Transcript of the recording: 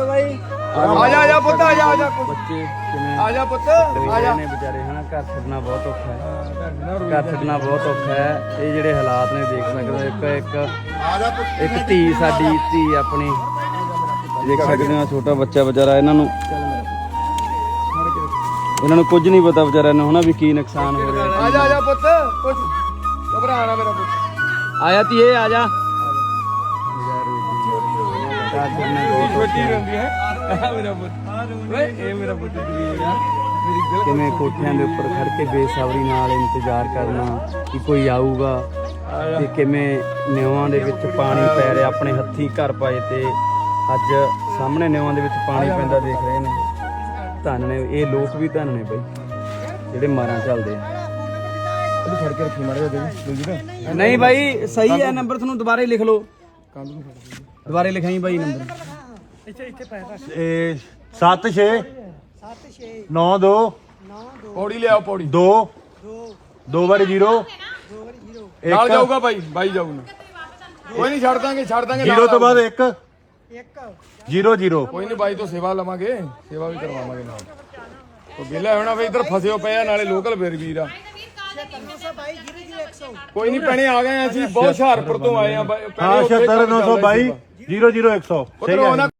ਲੋ ਬਾਈ। ਆ ਜਾ ਆ ਜਾ ਪੁੱਤ ਆ ਜਾ ਆ ਜਾ ਪੁੱਤ। ਬੱਚੇ ਕਿਵੇਂ? ਆ ਜਾ ਪੁੱਤ ਆ ਆ ਜਾ ਨੇ ਵਿਚਾਰੇ ਹਨਾ ਘਰ ਛੱਡਣਾ ਬਹੁਤ ਔਖਾ ਹੈ। ਘਰ ਛੱਡਣਾ ਬਹੁਤ ਔਖਾ ਹੈ। ਇਹ ਜਿਹੜੇ ਹਾਲਾਤ ਨੇ ਦੇਖ ਸਕਦੇ ਹੋ ਇੱਕ ਇੱਕ ਇੱਕ ਧੀ ਸਾਡੀ ਧੀ ਆਪਣੀ। ਦੇਖ ਸਕਦੇ ਹੋ ਛੋਟਾ ਬੱਚਾ ਵਿਚਾਰਾ ਇਹਨਾਂ ਨੂੰ ਇਹਨਾਂ ਨੂੰ ਕੁਝ ਨਹੀਂ ਪਤਾ ਵਿਚਾਰਿਆਂ ਨੂੰ ਹਨਾ ਵੀ ਕੀ ਨੁਕਸਾਨ ਹੋ ਰਿਹਾ ਆ ਜਾ ਆ ਜਾ ਪੁੱਤ ਕੁਛ ਘਬਰਾ ਨਾ ਮੇਰਾ ਪੁੱਤ। ਆਇਆ ਧੀਏ ਆ ਜਾ ਘਰ ਛੱਡਣਾ ਬਹੁਤ ਔਖਾ ਛੋਟੀ ਹੈ। ਰਹਿੰਦੀ ਹੈ। ਆ ਮੇਰਾ ਪੁੱਤ। ਓਏ ਇਹ ਮੇਰਾ ਪੁੱਤ ਦਲੀਪ ਆ ਮੇਰੀ ਦਿਲ ਕਿਵੇਂ ਕੋਠਿਆਂ ਦੇ ਉੱਪਰ ਖੜ ਕੇ ਬੇਸਬਰੀ ਨਾਲ ਇੰਤਜ਼ਾਰ ਕਰਨਾ ਕਿ ਕੋਈ ਆਊਗਾ ਤੇ ਕਿਵੇਂ ਨਿਉਆਂ ਦੇ ਵਿੱਚ ਪਾਣੀ ਪੈ ਰਿਹਾ ਆਪਣੇ ਹੱਥੀਂ ਘਰ ਪਾਏ ਤੇ ਅੱਜ ਸਾਹਮਣੇ ਨਿਉਆਂ ਦੇ ਵਿੱਚ ਪਾਣੀ ਪੈਂਦਾ ਦੇਖ ਰਹੇ ਨੇ। ਧੰਨ ਨੇ ਇਹ ਲੋਕ ਵੀ ਧੰਨ ਨੇ ਬਈ ਜਿਹੜੇ ਮਾਰਾਂ ਚੱਲਦੇ ਆ। ਤੂੰ ਫੜ ਕੇ ਰੱਖੀ ਮਾਰੇ ਦੇ ਜੀ ਨਹੀਂ ਬਾਈ ਸਹੀ ਹੈ ਨੰਬਰ ਤੁਹਾਨੂੰ ਦੁਬਾਰੇ ਲਿਖ ਲਓ। ਦੁਬਾਰੇ ਲਿਖਾਈ ਬਾਈ ਨੰਬਰ। ਇਹ 7 6 9 2 ਪੌੜੀ ਲਿਆਓ ਪੌੜੀ। 2 2 ਵਾਰੀ 0 ਨਾਲ ਜਾਊਗਾ ਬਾਈ ਬਾਈ ਜਾਊਗਾ। ਕੋਈ ਨਹੀਂ ਛੱਡ ਦਾਂਗੇ ਛੱਡ ਦਾਂਗੇ 0 ਤੋਂ ਬਾਅਦ 1 0 0 ਕੋਈ ਨਹੀਂ ਬਾਈ ਤੋਂ ਸੇਵਾ ਲਵਾਂਗੇ ਸੇਵਾ ਵੀ ਕਰਵਾਵਾਂਗੇ ਨਾਲ। ਉਹ ਵਿਹਲਾ ਹੋਣਾ ਵੀ ਇੱਧਰ ਫਸਿਓ ਪਏ ਆ ਨਾਲੇ ਲੋਕਲ ਫਿਰ ਵੀਰ ਆ। ਕੋਈ ਨਹੀਂ ਪੈਣੇ ਆ ਗਏ ਆ ਅਸੀਂ ਬਹੁਤ ਹੁਸ਼ਿਆਰਪੁਰ ਤੋਂ ਆਏ ਆ ਬਾਈ- ਭੈਣੇ ਹਾਂ ਉੱਥੇ 76 ਕੰਮ ਚੱਲਦਾ 922